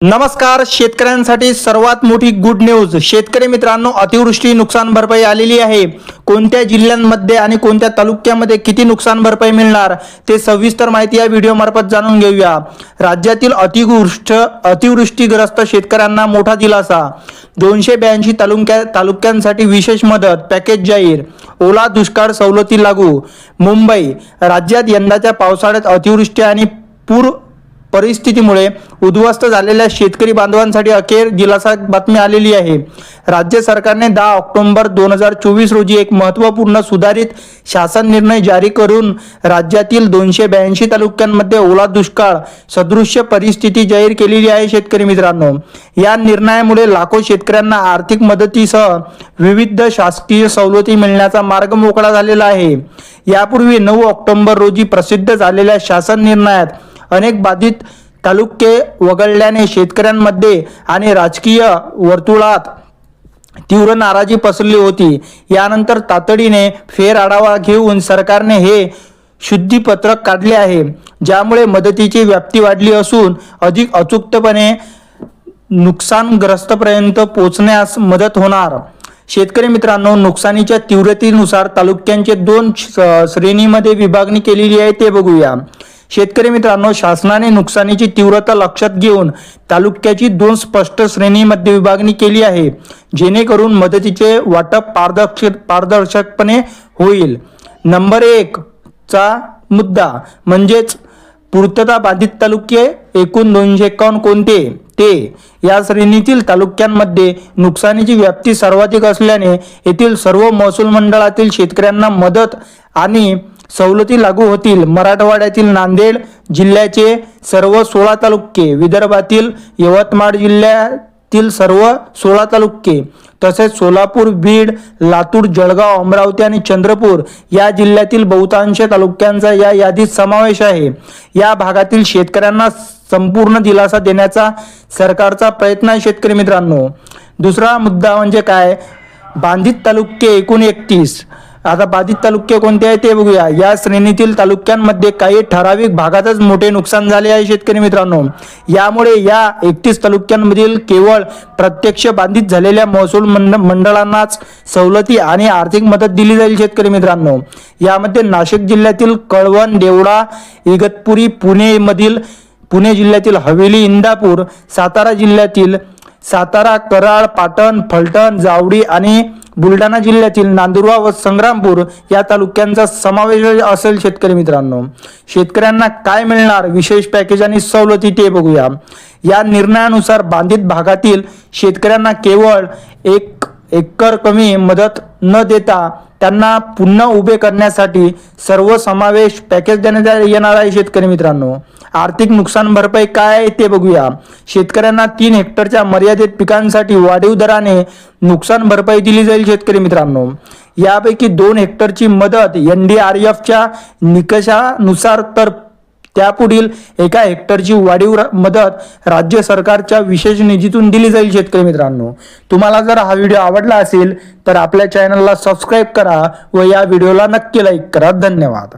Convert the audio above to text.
नमस्कार शेतकऱ्यांसाठी सर्वात मोठी गुड न्यूज शेतकरी मित्रांनो अतिवृष्टी नुकसान भरपाई आलेली आहे. कोणत्या जिल्ह्यांमध्ये आणि कोणत्या तालुक्यामध्ये किती नुकसान भरपाई मिळणार ते सविस्तर माहिती या व्हिडिओ मार्फत जाणून घेऊया. राज्यातील अतिवृष्ट अतिवृष्टीग्रस्त शेतकऱ्यांना मोठा दिलासा. दोनशे ब्याऐंशी तालुक्या तालुक्यांसाठी विशेष मदत पॅकेज जाहीर. ओला दुष्काळ सवलती लागू. मुंबई राज्यात यंदाच्या पावसाळ्यात अतिवृष्टी आणि पूर परिस्थितीमुळे उद्ध्वस्त झालेल्या शेतकरी बांधवांसाठी अखेर दिलासा बातमी आलेली आहे. राज्य सरकारने दहा ऑक्टोबर दोन हजार चोवीस रोजी एक महत्त्वपूर्ण सुधारित शासन निर्णय जारी करून राज्यातील दोनशे ब्याऐंशी तालुक्यांमध्ये ओला दुष्काळ सदृश्य परिस्थिती जाहीर केलेली आहे शेतकरी मित्रांनो. या निर्णयामुळे लाखो शेतकऱ्यांना आर्थिक मदतीसह विविध शासकीय सवलती मिळण्याचा मार्ग मोकळा झालेला आहे. यापूर्वी नऊ ऑक्टोबर रोजी प्रसिद्ध झालेल्या शासन निर्णयात अनेक बाधित तालुके वगळल्याने शेतकऱ्यांमध्ये आणि राजकीय वर्तुळात तीव्र नाराजी पसरली होती. यानंतर तातडीने फेर आढावा घेऊन सरकारने हे शुद्धीपत्रक काढले आहे. ज्यामुळे मदतीची व्याप्ती वाढली असून अधिक अचूकपणे नुकसानग्रस्तपर्यंत पोहोचण्यास मदत होणार. शेतकरी मित्रांनो नुकसानीच्या तीव्रतेनुसार तालुक्यांचे दोन श्रेणीमध्ये विभागणी केलेली आहे ते बघूया. शेतकरी मित्रांनो शासनाने नुकसानीची तीव्रता लक्षात घेऊन तालुक्याची दोन स्पष्ट श्रेणीमध्ये विभागणी केली आहे जेणेकरून मदतीचे वाटप पारदर्शक पारदर्शकपणे होईल. नंबर एक चा मुद्दा म्हणजेच पूर्तता बाधित तालुके एकूण दोनशे एकावन्न कोणते? ते या श्रेणीतील तालुक्यांमध्ये नुकसानीची व्याप्ती सर्वाधिक असल्याने येथील सर्व महसूल मंडळातील शेतकऱ्यांना मदत आणि सवलती लागू होतील. मराठवाड्यातील नांदेड जिल्ह्याचे सर्व सोळा तालुके विदर्भातील यवतमाळ जिल्ह्यातील सर्व सोळा तालुके तसेच सोलापूर बीड लातूर जळगाव अमरावती आणि चंद्रपूर या जिल्ह्यातील बहुतांश तालुक्यांचा या यादीत समावेश आहे. या भागातील शेतकऱ्यांना संपूर्ण दिलासा देण्याचा सरकारचा प्रयत्न आहे शेतकरी मित्रांनो. दुसरा मुद्दा म्हणजे काय? बांधित तालुके एकूण एकतीस. आता बाधित तालुके कोणते आहे ते बघूया. या श्रेणीतील तालुक्यांमध्ये काही ठराविक भागातच मोठे नुकसान झाले आहे शेतकरी मित्रांनो. यामुळे या एकतीस तालुक्यांमधील केवळ प्रत्यक्ष बाधित झालेल्या महसूल मंड मंडळांनाच सवलती आणि आर्थिक मदत दिली जाईल शेतकरी मित्रांनो. यामध्ये नाशिक जिल्ह्यातील कळवण देवळा इगतपुरी पुणे मधील पुणे जिल्ह्यातील हवेली इंदापूर सातारा जिल्ह्यातील सातारा कराड पाटण फलटण जावडी आणि बुलढाणा जिल्ह्यातील नांदुरवा व संग्रामपूर या तालुक्यांचा समावेश असेल शेतकरी मित्रांनो. शेतकऱ्यांना काय मिळणार? विशेष पॅकेज आणि सवलती ते बघूया. या निर्णयानुसार बांधित भागातील शेतकऱ्यांना केवळ एक एकर कमी मदत न देता त्यांना पुन्हा उभे करण्यासाठी सर्व समावेश पॅकेज देण्यात येणार आहे शेतकरी मित्रांनो. आर्थिक नुकसान भरपाई काय आहे ते बघूया. शेतकऱ्यांना तीन हेक्टरच्या मर्यादित पिकांसाठी वाढीव दराने नुकसान भरपाई दिली जाईल शेतकरी मित्रांनो. यापैकी दोन हेक्टरची मदत एन डी आर एफच्या निकषानुसार तर त्यापुढील एका हेक्टरची वाढीव मदत राज्य सरकारच्या विशेष निधीतून दिली जाईल शेतकरी मित्रांनो. तुम्हाला जर हा व्हिडिओ आवडला असेल तर आपल्या चॅनलला सबस्क्राईब करा व या व्हिडिओला नक्की लाईक करा. धन्यवाद.